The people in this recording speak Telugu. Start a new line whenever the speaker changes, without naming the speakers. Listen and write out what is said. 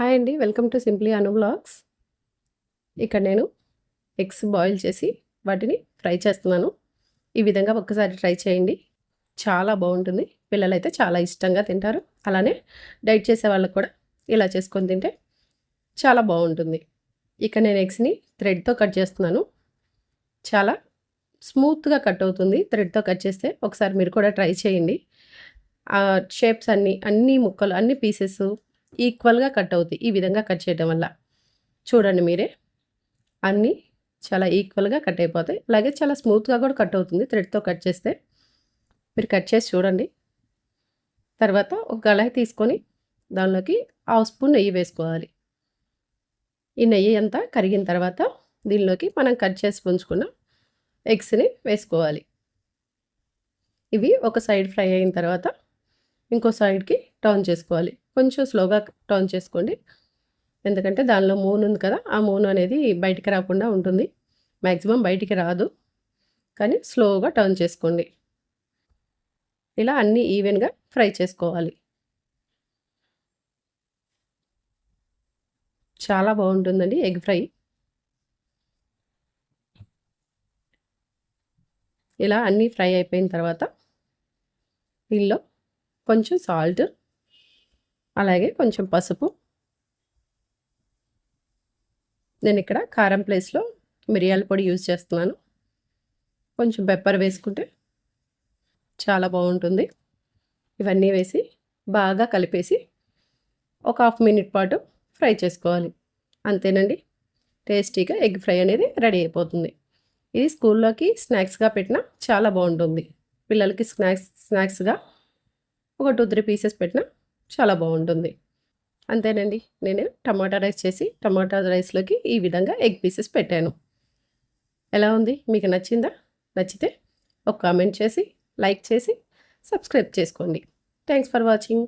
హాయ్ అండి. Welcome to simply Anu blogs. ఇక్కడ నేను ఎగ్స్ బాయిల్ చేసి వాటిని ఫ్రై చేస్తున్నాను. ఈ విధంగా ఒక్కసారి ట్రై చేయండి. చాలా బాగుంటుంది. పిల్లలైతే చాలా ఇష్టంగా తింటారు. అలానే డైట్ చేసే వాళ్ళకి కూడా ఇలా చేసుకొని తింటే చాలా బాగుంటుంది. ఇక్కడ నేను ఎగ్స్ని థ్రెడ్తో కట్ చేస్తున్నాను. చాలా స్మూత్గా కట్ అవుతుంది థ్రెడ్తో కట్ చేస్తే ఒకసారి మీరు కూడా ట్రై చేయండి. ఆ షేప్స్ అన్నీ అన్ని ముక్కలు అన్ని పీసెస్ ఈక్వల్గా కట్ అవుతాయి ఈ విధంగా కట్ చేయడం వల్ల. చూడండి మీరే. అన్నీ చాలా ఈక్వల్గా కట్ అయిపోతాయి. అలాగే చాలా స్మూత్గా కూడా కట్ అవుతుంది థ్రెడ్తో కట్ చేస్తే. మీరు కట్ చేసి చూడండి. తర్వాత ఒక కళాయి తీసుకొని దానిలోకి హాఫ్ స్పూన్ నెయ్యి వేసుకోవాలి. ఈ నెయ్యి అంతా కరిగిన తర్వాత దీనిలోకి మనం కట్ చేసి ఉంచుకున్న ఎగ్స్ని వేసుకోవాలి. ఇవి ఒక సైడ్ ఫ్రై అయిన తర్వాత ఇంకో సైడ్కి టర్న్ చేసుకోవాలి. కొంచెం స్లోగా టర్న్ చేసుకోండి. ఎందుకంటే దానిలో మూన్ ఉంది కదా ఆ మూన్ అనేది బయటికి రాకుండా ఉంటుంది. మ్యాక్సిమం బయటికి రాదు. కానీ స్లోగా టర్న్ చేసుకోండి. ఇలా అన్నీ ఈవెన్గా ఫ్రై చేసుకోవాలి. చాలా బాగుంటుందండి ఎగ్ ఫ్రై. ఇలా అన్నీ ఫ్రై అయిపోయిన తర్వాత దీనిలో కొంచెం సాల్ట్ అలాగే కొంచెం పసుపు. నేను ఇక్కడ కారం ప్లేస్లో మిరియాల పొడి యూజ్ చేస్తున్నాను. కొంచెం పెప్పర్ వేసుకుంటే చాలా బాగుంటుంది. ఇవన్నీ వేసి బాగా కలిపేసి ఒక హాఫ్ మినిట్ పాటు ఫ్రై చేసుకోవాలి. అంతేనండి. టేస్టీగా ఎగ్ ఫ్రై అనేది రెడీ అయిపోతుంది. ఇది స్కూల్లోకి స్నాక్స్గా పెట్టినా చాలా బాగుంటుంది. పిల్లలకి స్నాక్స్ స్నాక్స్గా ఒక టూ త్రీ పీసెస్ పెట్టినా చాలా బాగుంటుంది. అంతేనండి. నేను టమాటా రైస్ చేసి టమాటా రైస్లోకి ఈ విధంగా ఎగ్ పీసెస్ పెట్టాను. ఎలా ఉంది? మీకు నచ్చిందా? నచ్చితే ఒక కామెంట్ చేసి లైక్ చేసి సబ్స్క్రైబ్ చేసుకోండి. Thanks for watching.